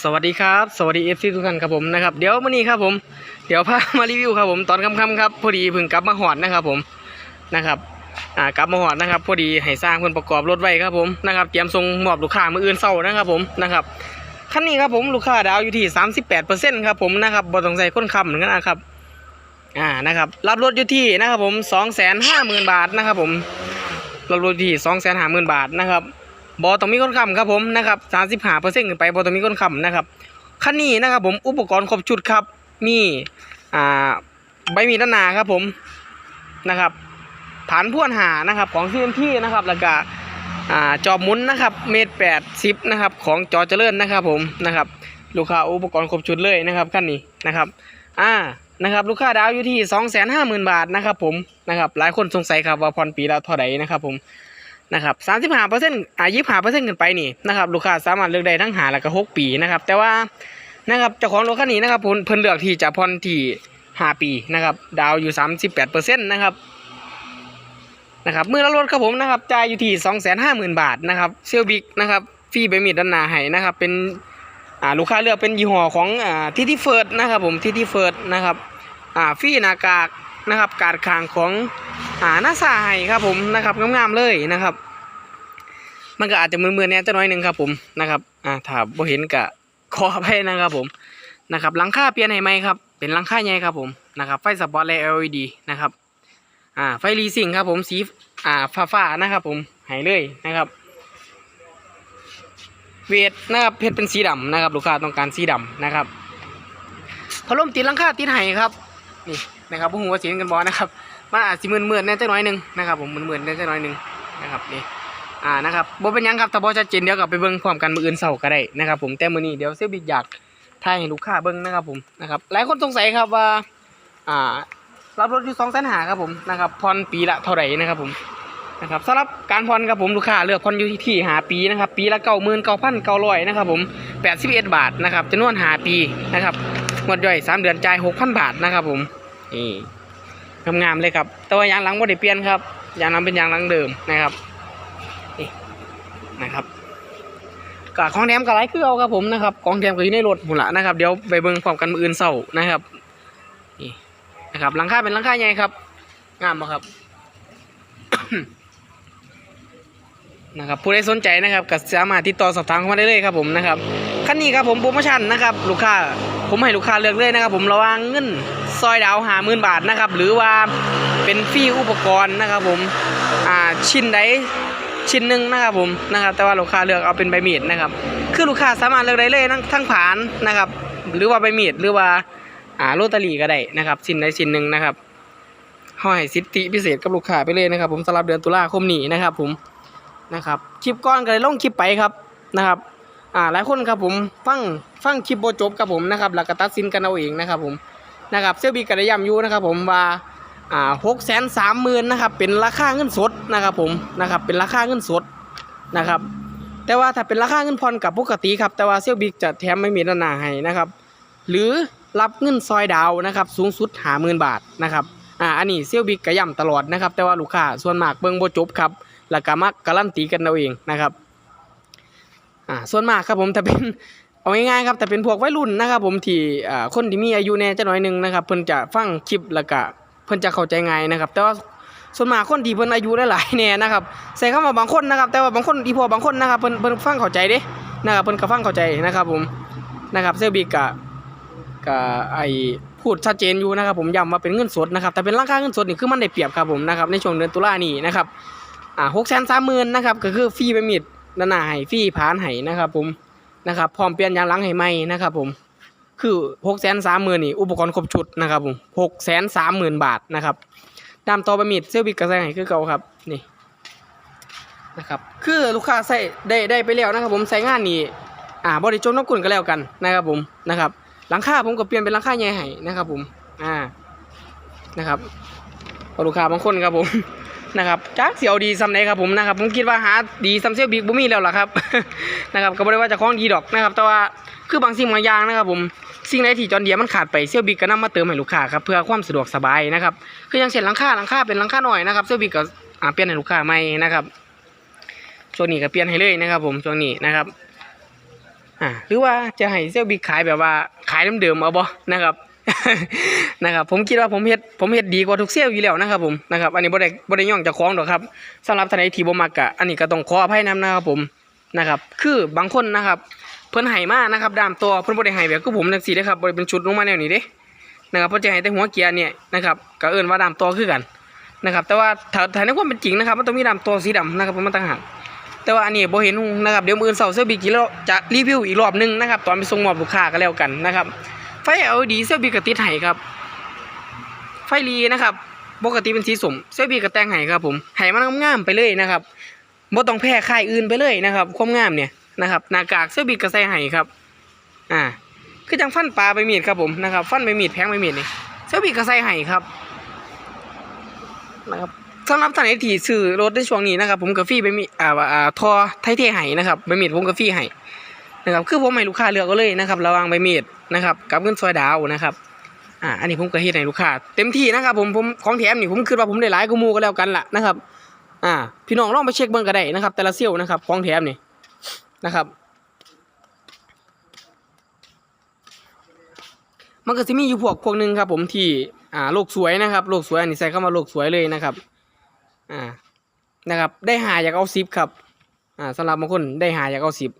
สวัสดีครับ สวัสดีเอฟซีทุกท่านครับผมนะครับเดี๋ยววันนี้ครับผมเดี๋ยวพามารีวิวครับผมตอนค่ำๆครับพอดีเพิ่งกลับมาหอดนะครับผมนะครับอ่ากลับมาหอดนะครับ พอดีให้สร้างเพิ่นประกอบรถไว้ครับผมนะครับเตรียมส่งมอบลูกค้ามืออื่นเศร้านะครับผมนะครับคันนี้ครับผมลูกค้าดาวอยู่ที่ 38%ครับผมนะครับบ่ต้องใส่คนคำเหมือนกันนะครับอ่านะครับรับรถอยู่ที่นะครับผม 250,000 บาทนะครับผมรับรถยูที่ 250,000 บาทนะครับ บอต้องมีคนค้ำครับผมนะครับสามสิบห้าเปอร์เซ็นต์ขึ้นไปบอต้องมีคนค้ำนะครับคันนี้นะครับผมอุปกรณ์ครบชุดครับ มีอ่าใบมีด้านหนาครับผมนะครับฐานพ่วนหานะครับของ CMT นะครับแล้วก็อ่าจอบมุนนะครับเมตรแปดสิบนะครับของจอเจริญนะครับผมนะครับลูกค้าอุปกรณ์ครบชุดเลยนะครับคันนี้นะครับอ่านะครับลูกค้าดาวอยู่ที่สองแสนห้าหมื่นบาทนะครับผมนะครับหลายคนสงสัยครับว่าผ่อนปีละเท่าไหร่นะครับผม นะครับสามสิบห้าเปอร์เซ็นต์อายี่ห้าเปอร์เซ็นต์ขึ้นไปนี่นะครับลูกค้าสามารถเลือกได้ทั้งหาและก็หกปีนะครับแต่ว่านะครับเจ้าของรถคันนี้นะครับเพิ่นเพิ่นเลือกที่จะผ่อนที่ห้าปีนะครับดาวอยู่สามสิบแปดเปอร์เซ็นต์นะครับนะครับเมื่อละรถครับผมนะครับจ่ายอยู่ที่สองแสนห้าหมื่นบาทนะครับเซลบิกนะครับฟรีใบมีดด้านหน้าให้นะครับเป็นอ่าลูกค้าเลือกเป็นยี่ห้อของอ่าทีทีเฟิร์ดนะครับผมทีทีเฟิร์ดนะครับอ่าฟรีหน้ากากนะครับการคางของอ่าหน้าสาให้ครับผมนะครับงามๆเลยนะครับ มันก็อาจจะมือๆเนี่ยจะน้อยหนึ่งครับผมนะครับอ่าถ้าบ่เห็นก็ขออภัยนะครับผมนะครับหลังคาเปลี่ยนให้ไหมครับ เป็นหลังคาใหญ่ครับผมนะครับไฟสปอตไลท์ LED นะครับอ่าไฟรีซิงครับผมสีอ่าฟ้าๆนะครับผมให้เลยนะครับ เวทนะครับเพชรเป็นสีดำนะครับ ลูกค้าต้องการสีดำนะครับพัดลมติดหลังคาติดให้ครับนี่นะครับพวกหัวเสียงกันบอนะครับมันอาจสิมื่นๆแน่จักหน่อยหนึ่งนะครับผมมืนๆแน่จักหน่อยหนึ่งนะครับนี่ อ่านะครับบ่เป็นยังครับถ้าบ่ชัดเจนเดี๋ยวกลับไปเบิ่งพร้อมกันมืออื่นเช้าก็ได้นะครับ ผมแต่มื้อนี้เดี๋ยวเซลบิกอยากถ่ายให้ลูกค้าเบิ่งนะครับผมนะครับหลายคนสงสัยครับว่าอ่ารับรถอยู่2แสนหาครับผมนะครับผ่อนปีละเท่าไหร่นะครับผมนะครับสำหรับการผ่อนครับผมลูกค้าเลือกผ่อนอยู่ที่ที่หาปีนะครับปีละ99,900นเก้าพันเก้าร้อยนะครับผม81บเอ็ดบาทนะครับจำนวนหาปีนะครับงวดย่อยสามเดือนจ่าย6,000บาทนะครับผมนี่งามๆเลยครับแต่ว่ายางหลังบ่ได้เปลี่ยนครับยางหลังเป็นยางหลังเดิมนะครับ นะครับกะของแถมกะไรคือเอาครับผมนะครับของแถมก็อยู่ในรถหมดละนะครับเดี๋ยวไปเบิ่งพร้อมกันมืออื่นเศร้านะครับนี่นะครับหลังคาเป็นหลังคาใหญ่ครับงามบ่ครับนะครับผู้ใดสนใจนะครับก็สามารถติดต่อสอบถามเข้ามาได้เลยครับผมนะครับคันนี้ครับผมโปรโมชั่นนะครับลูกค้าผมให้ลูกค้าเลือกเลยนะครับ ผมระว่างเงินซอยดาวหาหมื่นบาทนะครับหรือว่าเป็นฟรีอุปกรณ์นะครับผมอ่าชิ้นใด ชิ้นหนึ่งนะครับผมนะครับแต่ว่าลูกค้าเลือกเอาเป็นใบมีดนะครับ คือลูกค้าสามารถเลือกได้เลยทั้งทั้งผานนะครับ หรือว่าใบมีดหรือว่าอ่าโรตารี่ก็ได้นะครับชิ้นใดชิ้นหนึ่งนะครับห้อยสิทธิพิเศษกับลูกค้าไปเลยนะครับ ผมสำหรับเดือนตุลาคมนี้นะครับผมนะครับคลิปก้อนก็เลยลงคลิปไปครับนะครับอ่าหลายคนครับผมฟังฟังคลิปโบจบครับผมนะครับแล้วก็ตัดสินกันเอาเองนะครับผมนะครับเซลบีกระยำยูนะครับผมว่า อ่าหกแสนสามหมื่นนะครับเป็นราคาเงินสดนะครับผมนะครับเป็นราคาเงินสดนะครับแต่ว่าถ้าเป็นราคาเงินผ่อนกับปกติครับแต่ว่าเซลบีจะแถมไม่มีด้านหน้าให้นะครับหรือรับเงินซอยดาวนะครับสูงสุดหาหมื่นบาทนะครับอ่าอันนี้เซลบีกกระยำตลอดนะครับแต่ว่าลูกค้าส่วนมากเบิ่งโบจบครับแล้วก็มักการันตีกันเอาเองนะครับอ่าส่วนมากครับผมถ้าเป็นเอาง่ายๆครับแต่เป็นพวกวัยรุ่นนะครับผมที่อ่าคนที่มีอายุแน่จะน้อยหนึงนะครับเพิ่นจะฟังคลิปแล้วก็ เพิ่นจะเข้าใจง่ายนะครับ แต่ว่าส่วนมากคนที่เพิ่นอายุหลายๆแน่ยนะครับใส่คำว่าบางคนนะครับ แต่ว่าบางคนอีพอบางคนนะครับเพิ่นเพิ่นฟังเข้าใจเด้นะครับเพิ่นก็ฟังเข้าใจนะครับผมนะครับเซลบิกก็ก็ไอพูดชัดเจนอยู่นะครับผมย้ำว่าเป็นเงินสดนะครับแต่เป็นราคาเงินสดนี่คือมันได้เปรียบครับผมนะครับในช่วงเดือนตุลานี้นะครับอ่าหกแสนสามหมื่นนะครับก็คือฟรีไปมิดนานาให้ฟรีผานให้นะครับผมนะครับพร้อมเปลี่ยนยางหลังให้ใหม่นะครับผม คือหกแสนสามหมื่นนี่อุปกรณ์ครบชุดนะครับผมหกแสนสามหมื่นบาทนะครับตามต่อไปมิดเซลบิกกระแสให้คือเก่าครับนี่นะครับคือลูกค้าใส่ได้ได้ไปแล้วนะครับ ผมใส่งานนี่อ่าบริจมน้ำกุนก็แล้วกันนะครับผมนะครับหลังคาผมก็เปลี่ยนเป็นหลังคาใหญ่ให้นะครับ ผมอ่านะครับพราะลูกค้าบางคนครับผมนะครับจักเสียวดีซ้ำไหนครับผมนะครับ ผมคิดว่าหาดีซ้ำเซียวบิ๊กบุมีแล้วล่ะครับนะครับก็ไม่ได้ว่าจะคล้องดีดอกนะครับ แต่ว่าคือบางสิ่งบางอย่างนะครับผม สิ่งไหนที่จอนเดียมันขาดไปเซียวบิ๊กก็นำมาเติมให้ลูกค้าครับเพื่อความสะดวกสบายนะครับคืออย่างเช่นหลังคาหลังคาเป็นหลังคาหน่อยนะครับเซียวบิ๊กก็อ่าเปลี่ยนให้ลูกค้าใหม่นะครับช่วงนี้ก็เปลี่ยนให้เลยนะครับ ผมช่วงนี้นะครับอ่าหรือว่าจะให้เซลบิกขายแบบว่าขายเดิมๆเอาบ่นะครับนะครับผมคิดว่าผมเฮ็ดผมเฮ็ดดีกว่าทุกเซลล์อยู่แล้วนะครับผมนะครับอันนี้บ่ได้บ่ได้ย่องเจากของดอกครับสำหรับท่านใดที่บ่มักกะอันนี้ก็ต้องขออภัยนํนะครับผมนะครับ คือบางคนนะครับ เพิ่นให้มากนะครับดามตัวเพิ่นบ่ได้ให้แบบคือผมจังซี่เด้ครับบ่ได้เป็นชุดลงมาแนวนี้เด้นะครับเพิ่นจะให้แต่หัวเกียร์เนี่ยนะครับก็เอิ้นว่าดามตัวคือกันนะครับแต่ว่าถ้าถ้าในความเป็นจริงนะครับมันต้องมีดามตัวสีดำนะครับผมมันต่างหากแต่ว่าอันนี้บ่เห็นนะครับเดี๋ยวมื้ออื่นเช้าเซลล์บิกแล้วจะรีวิวอีกรอบหนึงนะครับตอนไปส่งมอบลูกค้าก็แล้วกันนะครับไฟ LED เซลบีกติดให้ครับไฟรีนะครับปกติเป็นสีสมเซลบีกแต่งให้ครับผมให้มันงามๆไปเลยนะครับบ่ต้องแพ้ค่ายอื่นไปเลยนะครับความงามเนี่ย นะครับหน้ากากเซลบีก็ใส่ให้ครับอ่าคือจังฟันปลาไปมีดครับผมนะครับฟันไปมีดแพงไปมีดนี่เซลบีก็ใส่ให้ครับนะครับสำหรับท่านไหนที่ซื้อรถในช่วงนี้นะครับ ผมกาแฟไปมีอ่าอ่าทอไทยเทให้นะครับไปมีดผมกาแฟให้นะครับคือผมให้ลูกค้าเลือกเอาเลยนะครับ ระวังใบมีดนะครับกับเงินซอยดาวนะครับอ่าอันนี้ผมก็เฮ็ดให้ลูกค้าเต็มที่นะครับผมผมของแถมนี่ผมคิดว่าผมได้หลายกว่าหมู่ก็แล้วกันล่ะนะครับ อ่า พี่น้องลองไปเช็คเบิ่งก็ได้นะครับ แต่ละเซี่ยวนะครับของแถมนี่ นะครับ มันก็จะมีอยู่พวกพวกหนึ่งครับ ผมที่อ่าโลกสวยนะครับโลกสวยอันนี้ใส่เข้ามาโลกสวยเลยนะครับอ่านะครับ ได้หาอยากเอาซิปครับอ่าสำหรับบางคนได้หาอยากเอาซิป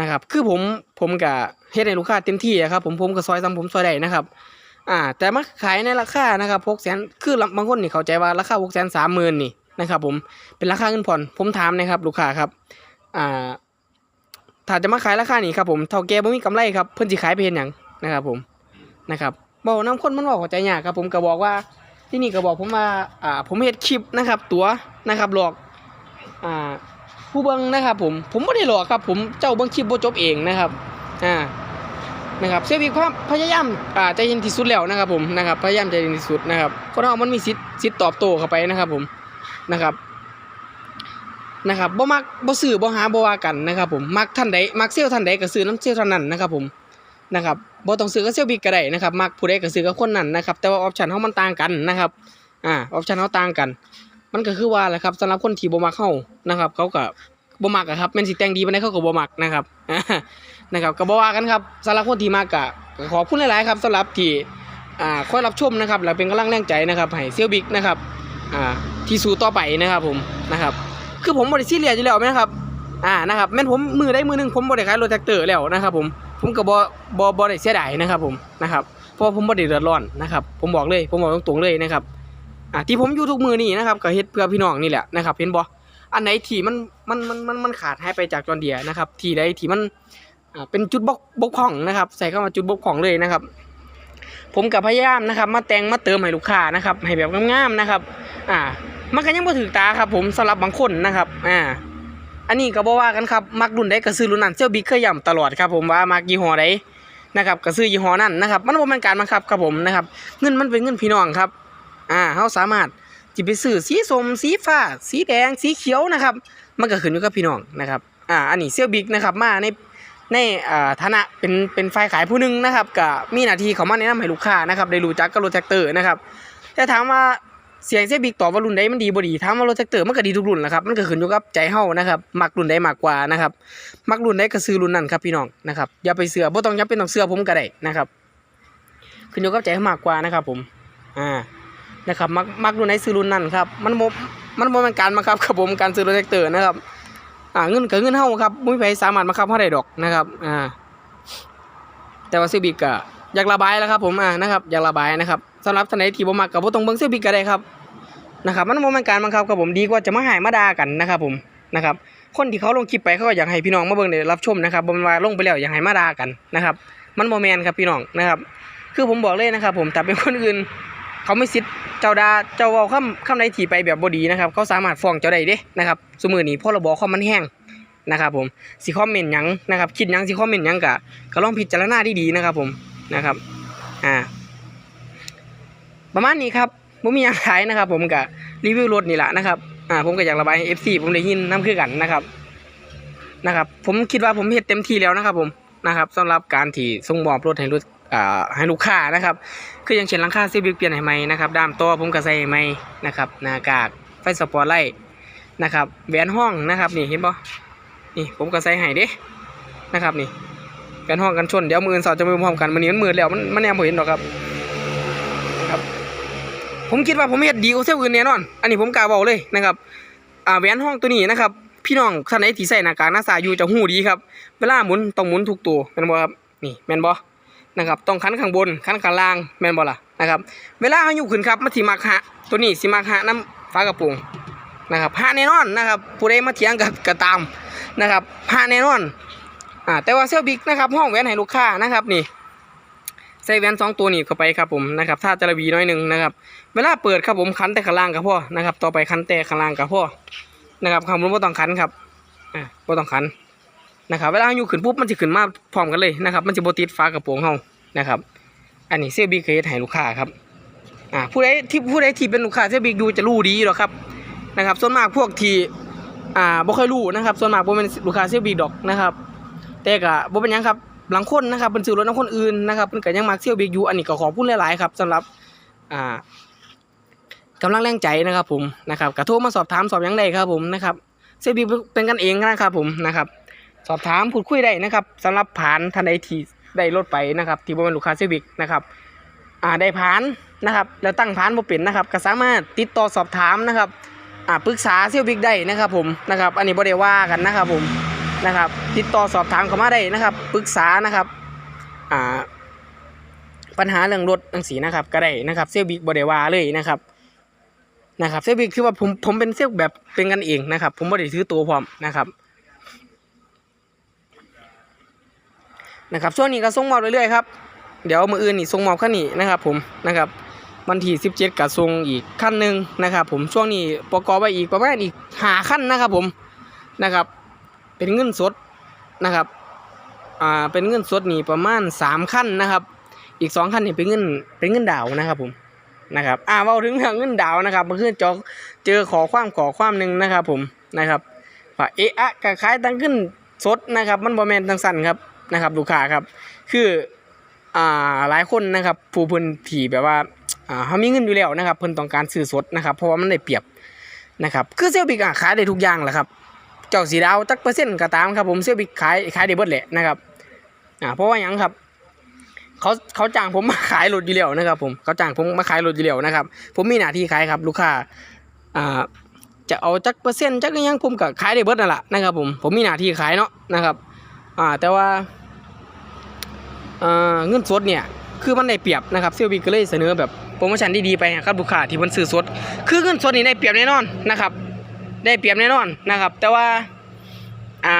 นะครับ คือผมผมกับเฮ็ดให้ลูกค้าเต็มที่อะครับผมผมกับซอยซ้ำผมซอยได้นะครับอ่าแต่มาขายในราคานะครับหกแสนคือบางคนนี่เข้าใจว่าราคาหกแสนสามหมื่นนี่นะครับ ผมเป็นราคาเงินผ่อนผมถามนะครับ ลูกค้าครับอ่า ถ้าจะมาขายราคานี้ครับผมเท่าแก่บ่มีกำไรครับเพิ่นสิขายไปเฮ็ดหยังนะครับผมนะครับบ่นำคนมันบอกเข้าใจยากครับผมก็บอกว่าที่นี่ก็บอกผมว่าอ่าผมเฮ็ดคลิปนะครับ ตัวนะครับหลอกอ่าผู้เบิ่งนะครับผมผมไม่ได้หลอกครับ ผมเจ้าเบิ่งคลิปบ่จบเองนะครับอ่านะครับเสียบีความพยายามอ่าใจเย็นที่สุดแล้วนะครับผมนะครับพยายามใจเย็นที่สุดนะครับคนเรามันมีสิทธิ์สิทธิ์ตอบโต้เข้าไปนะครับผมนะครับ นะครับบ่มักบ่ซื้อบ่หาบ่ว่ากันนะครับผมมักท่านใดมักเซลล์ท่านใดก็ซื้อน้ำเซลล์ท่านนั้นนะครับผมนะครับบ่ต้องซื้อกับเซลล์บิ๊กก็ได้นะครับมักผู้ใดก็ซื้อกับคนนั้นนะครับแต่ว่าออปชั่นเฮามันต่างกันนะครับอ่าออปชั่นเฮาต่างกัน มันก็คือว่าแหละครับสำหรับคนที่บ่มักเฮานะครับ เขาก็บ่มักอะครับแม่นสิแต่งดีปานใดเขาก็บ่มักนะครับนะครับก็บ่ว่ากันครับสำหรับคนที่มักก็ขอบคุณหลายๆครับสำหรับที่อ่าคอยรับชมนะครับแล้วเป็นกำลังแรงใจนะครับให้เซียวบิ๊กนะครับอ่าที่สู้ต่อไปนะครับผมนะครับ คือผมบ่ได้ซีเรียอยู่แล้วนะครับอ่านะครับแม่นผมมือได้มือหนึงผมบ่ได้ขายรถแท็กเตอร์แล้วนะครับผมผมก็บ่บ่บ่ได้เสียดายนะครับผมนะครับเพราะผมบ่ได้เดือดร้อนนะครับผมบอกเลยผมบอกตรงๆเลยนะครับอ่าที่ผมอยู่ทุกมือนี่นะครับก็เฮ็ดเพื่อพี่น้องนี่แหละนะครับเห็นบ่อันไหนที่มันมันมันมันมันขาดหายไปจากจอนเดียนะครับที่ใดที่มันอ่าเป็นจุดบกบกพร่องนะครับ ใส่เข้ามาจุดบกพร่องเลยนะครับผมกับพยายามนะครับ มาแต่งมาเติมให้ลูกค้านะครับให้แบบงามๆนะครับ อ่า มันก็ยังบ่ถึงตาครับ ผมสำหรับบางคนนะครับอ่าอันนี้ก็บ่ว่ากันครับมักรุ่นใดก็ซื้อรุ่นนั้นเซียวบิ๊กเคยย้ำตลอดครับ ผมว่ามักยี่ห้อใดนะครับก็ซื้อยี่ห้อนั้นนะครับ มันบ่แม่นการบังคับครับผมนะครับเงินมันเป็นเงินพี่น้องครับอ่าเขาสามารถจิไปซื้อสีส้มสีฟ้า สีแดงสีเขียวนะครับ มันก็ขึ้นอยู่กับพี่น้องนะครับอ่าอันนี้เซียวบิ๊กนะครับมาในในอ่าฐานะเป็นเป็นฝ่ายขายผู้หนึงนะครับก็มีหน้าที่เขามาแนะนำให้ลูกค้านะครับได้รู้จักกับรถแท็กเตอร์นะครับแต่ถามว่า เสียงเซบิ๊กตอบว่ารุ่นใดมันดีบ่ดีถามว่ารถแท็กเตอร์มันก็ดีทุกรุ่นแหละครับมันก็ขึ้นอยู่กับใจเฮานะครับมักรุ่นใดมากกว่านะครับมักรุ่นใดก็ซื้อรุ่นนั้นครับพี่น้องนะครับอย่าไปเสือบ่ต้องจำเป็นต้องเสือผมก็ได้นะครับขึ้นอยู่กับใจเฮามากกว่านะครับผมอ่านะครับมักมักรุ่นไหนซื้อรุ่นนั้นครับมันโมมันโมเป็นการบังคับครับผมการซื้อรถแท็กเตอร์นะครับอ่าเงินกับเงินเฮาครับม่มีใครสามารถบังคับเฮาได้ดอกนะครับอ่าแต่ว่าซีบิกก็อยากระบายแล้วครับผมอ่านะครับอยากระบายนะครับ สำหรับท่านใดที่บ่มักก็บ่ต้องเบิ่งซีบิกก็ได้ครับนะครับมันโมเป็นการบังคับครับผมดีกว่าจะมาหายมาด่ากันนะครับผมนะครับคนที่เขาลงคลิปไปเขาก็อยากให้พี่น้องมาเบิ่งได้รับชมนะครับบ่แม่นว่าลงไปแล้วอยากให้มาด่ากันนะครับมันโมแมนครับพี่น้องนะครับคือผมบอกเลยนะครับผมแต่เป็นคนอื่นเขาไม่สิทธิ์เจ้าดาเจ้าเอาคำคำใดถีไปแบบบดีนะครับเขาสามารถฟ้องเจ้าได้เด้นะครับสมือนี้พรบคอมมันแห้งนะครับผมสิคอมเมนต์ยังนะครับคิดยังสิคอมเมนต์ยังกะก็ลองพิจารณาดีๆนะครับผมนะครับอ่า ประมาณนี้ครับผมมีหยังขายนะครับ ผมกะรีวิวรถนี่แหละนะครับอ่าผมก็อยากระบายเอฟซีผมได้ยินน้ำคือกันนะครับนะครับ ผมคิดว่าผมเฮ็ดเต็มที่แล้วนะครับ ผมนะครับสำหรับการที่ส่งมอบรถให้รถอ่าให้ลูกค้านะครับ คืออย่างเช่นหลังคาซีบิกเปลี่ยนให้ใหมนะครับด้ามตัวผมก็ใส่ให้ใหมนะครับหน้ากากไฟสปอร์ไลท์นะครับแหวนห้องนะครับนี่เห็นปะนี่ผมก็ใส่ให้เด้นะครับนี่กันห้องกันชนเดี๋ยวมืออื่นสอดจะมือพร้อมกันมันนี้มันมืดแล้วมันมันแนมบ่เห็นหรอกครับ ผมคิดว่าผมเฮ็ดดีกว่าเซลล์อื่นแน่นอน อันนี้ผมกล้าบอกเลยนะครับอ่าแหวนห้องตัวนี้นะครับ พี่น้องท่านใดที่ใส่หน้ากากหน้าสาอยู่จะหูดีครับ เวลาหมุนต้องหมุนทุกตัวแม่นบ่ครับนี่แม่นบ่นะครับต้องคันข้างบนคันข้างล่างแม่นบ่ล่ะนะครับ เวลาเฮาอยู่ขึ้นครับมันสิมักหะตัวนี้สิมักหะน้ำฝากระโปรงนะครับหะแน่นอนนะครับผู้ใดมาเถียงก็ก็ตามนะครับหะแน่นอนอ่าแต่ว่าเซลบิ๊กนะครับห้องแหวนให้ลูกค้านะครับนี่ ใส่แหวนสองตัวนี้เข้าไปครับผมนะครับถ้าจะระวีน้อยหนึ่งนะครับ เวลาเปิดครับผมคันแต่ข้างล่างก็พอนะครับต่อไปคันแต่ข้างล่างก็พอนะครับข้างบนบ่ต้องคันครับอ่าบ่ต้องคันนะครับเวลาอยู่ขึ้นปุ๊บมันจะขึ้นมาพร้อมกันเลยนะครับ มันจะโบติดฝากระโปรงเฮานะครับ อันนี้เซลบิกเคยเฮ็ดให้ลูกค้าครับอ่าผู้ใดที่ผู้ใดที่เป็นลูกค้าเซลบิกดูจะรู้ดีหรอครับนะครับ ส่วนมากพวกที่อ่าบ่ค่อยรู้นะครับ ส่วนมากบ่เป็นลูกค้าเซลบิกดอกนะครับ แต่ก็บ่เป็นยังครับ หลังคนนะครับเพิ่นซื้อรถนํคนอื่นนะครับเพิ่นก็ยังมักเซลบิกยูอันนี้ก็ขอพูดหลายๆครับสำหรับอ่ากำลังแรงใจนะครับผมนะครับกระโทรมาสอบถามสอบยังไดครับผมนะครับเซบิกเป็นกันเองนะครับผมนะครับ สอบถามพูดคุยได้นะครับสำหรับผ่านทันใดที่ได้รถไปนะครับ ที่บ่เป็นลูกค้าเซบิกนะครับอ่าได้ผ่านนะครับ แล้วตั้งผ่านบ่เป็นนะครับก็สามารถติดต่อสอบถามนะครับอ่าปรึกษาเซบิกได้นะครับผมนะครับ อันนี้บ่ได้ว่ากันนะครับผม นะครับ ติดต่อสอบถามเข้ามาได้นะครับปรึกษานะครับอ่าปัญหาเรื่องรถจังสีนะครับ ก็ได้นะครับเซลบิกบ่ได้ว่าเลยนะครับนะครับเซลบิกคือว่าผมผมเป็นเซลแบบเป็นกันเองนะครับ ผมบ่ได้ถือตัวพร้อมนะครับนะครับช่วงนี้ก็ส่งมอบเรื่อยๆครับเดี๋ยวมืออื่นนี่ส่งมอบขั้นนี้นะครับ ผมนะครับวันที่17กับส่งอีกขั้นหนึ่งนะครับ ผมช่วงนี้ประกอบไปอีกประมาณอีกหาขั้นนะครับ ผมนะครับ เป็นเงินสดนะครับอ่าเป็นเงินสดนี่ประมาณ3ขั้นนะครับ อีก2ขั้นนี่เป็นเงินเป็นเงินดาวนะครับผมนะครับอ่าเว้าถึงเรื่องเงินดาวนะครับเมื่อคืนจอเจอขอความขอความหนึ่งนะครับ ผมนะครับว่าเอะอะกะขายตั้งขึ้นสดนะครับ มันบ่แมนจังสั่นครับนะครับลูกค้าครับ คืออ่าหลายคนนะครับผู้พิ่นที่แบบว่าอ่าเขามีเงินอยู่แล้วนะครับ เพิ่นต้องการซื้อสดนะครับ เพราะว่ามันได้เปรียบนะครับ คือเซลบิกอะขายได้ทุกอย่างแหละครับ เจ้าสีดาวจักเปอร์เซ็นต์ก็ตามครับผมเซลบิกขายขายได้เบิดแหละนะครับอ่าเพราะว่ายังครับเขาเขาจ้างผมมาขายรถอยู่แล้วนะครับ ผมเขาจ้างผมมาขายรถอยู่แล้วนะครับ ผมมีหน้าที่ขายครับ ลูกค้าอ่าจะเอาจักเปอร์เซ็นต์จักยังผมก็ขายได้เบิดนั่นแหละนะครับผมผมมีหน้าที่ขายเนาะนะครับอ่าแต่ว่าเงินสดเนี่ยคือมันได้เปรียบนะครับเซลบิกก็เลยเสนอแบบโปรโมชั่นดีๆไปครับลูกค้าที่มันซื้อสด คือเงินสดนี่ได้เปรียบแน่นอนนะครับ ได้เปรียบแน่นอนนะครับ แต่ว่าอ่า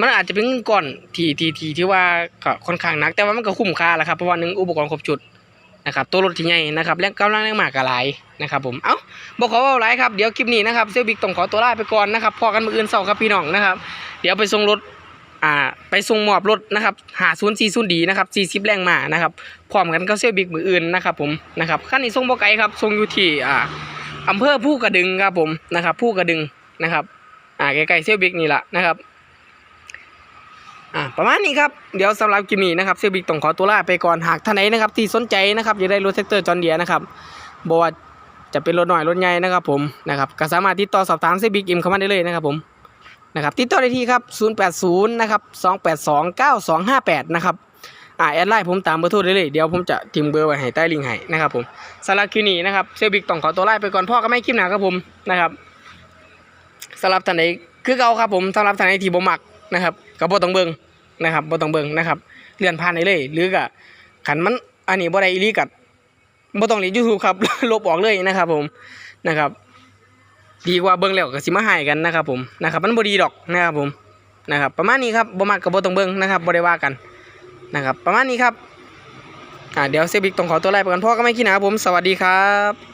มันอาจจะเป็นเงินก่อนทีทีที่ที่ว่าก็ค่อนข้างนัก แต่ว่ามันก็คุ้มค่าแหละครับเพราะว่าหนึ่งอุปกรณ์ครบชุดนะครับตัวรถที่ใหญ่นะครับแรงกำลังแรงมากกหลายนะครับผมเอ้าบอกขอว่าหลายครับเดี๋ยวคลิปนี้นะครับเซลบิกต้องขอตัวลาไปก่อนนะครับพอกันมืออื่นเสาร์ครับพี่น้องนะครับ เดี๋ยวไปส่งรถอ่าไปส่งมอบรถนะครับหาศูนย์สี่ศูนย์ดีนะครับสี่สิบแรงมานะครับพร้อมกันก็เซลบิกมืออื่นนะครับผมนะครับขั้นนี้ส่งบ่ไกลครับส่งอยู่ที่อ่า อำเภอผู้กระดึงครับผมนะครับ ผู้กระดึงนะครับ อ่าใกล้ๆเซลบิกนี่แหละนะครับอ่าประมาณนี้ครับ เดี๋ยวสำหรับคลิปนี้นะครับเซลบิกต้องขอตัวลาไปก่อนหากท่านไหนนะครับ ที่สนใจนะครับอยากได้รถแท็กเตอร์จอนเดียนะครับบว่าจะเป็นรถหน่อยรถใหญ่นะครับผมนะครับก็สามารถติดต่อสอบถามเซลบิกอิมเข้ามาได้เลยนะครับผมนะครับติดต่อได้ที่ครับ 080 นะครับ 282 9258 นะครับ อ่าแอดไลน์ผมตามเบอร์โทรได้เลยเดี๋ยวผมจะทิ้งเบอร์ไว้ให้ใต้ลิงก์ให้นะครับผมสำหรับคลิปนี้นะครับเซลบิกต้องขอตัวไลาไปก่อนพ่อก็ไม่คลิปหนาครับผมนะครับสำหรับท่านไหนคือเก่าครับผมสำหรับท่านไหนที่บ่มักนะครับก็บ่ต้องเบิ่งนะครับบ่ต้องเบิ่งนะครับเลื่อนผ่านได้เลย หรือก็ขันมันอันนี้บ่ได้อีลีกัดบ่ต้องเล่น YouTube ครับลบออกเลยนะครับผมนะครับดีกว่าเบิงแล้วก็สิมาหายกันนะครับผมนะครับมันบ่ดีดอกนะครับผมนะครับประมาณนี้ครับบ่มักก็บ่ต้องเบิงนะครับบ่ได้ว่ากัน นะครับ ประมาณนี้ครับอ่าเดี๋ยวเซบิกต้องขอตัวลาไปก่อนพ่อก็ไม่ขี้หนะครับผมสวัสดีครับ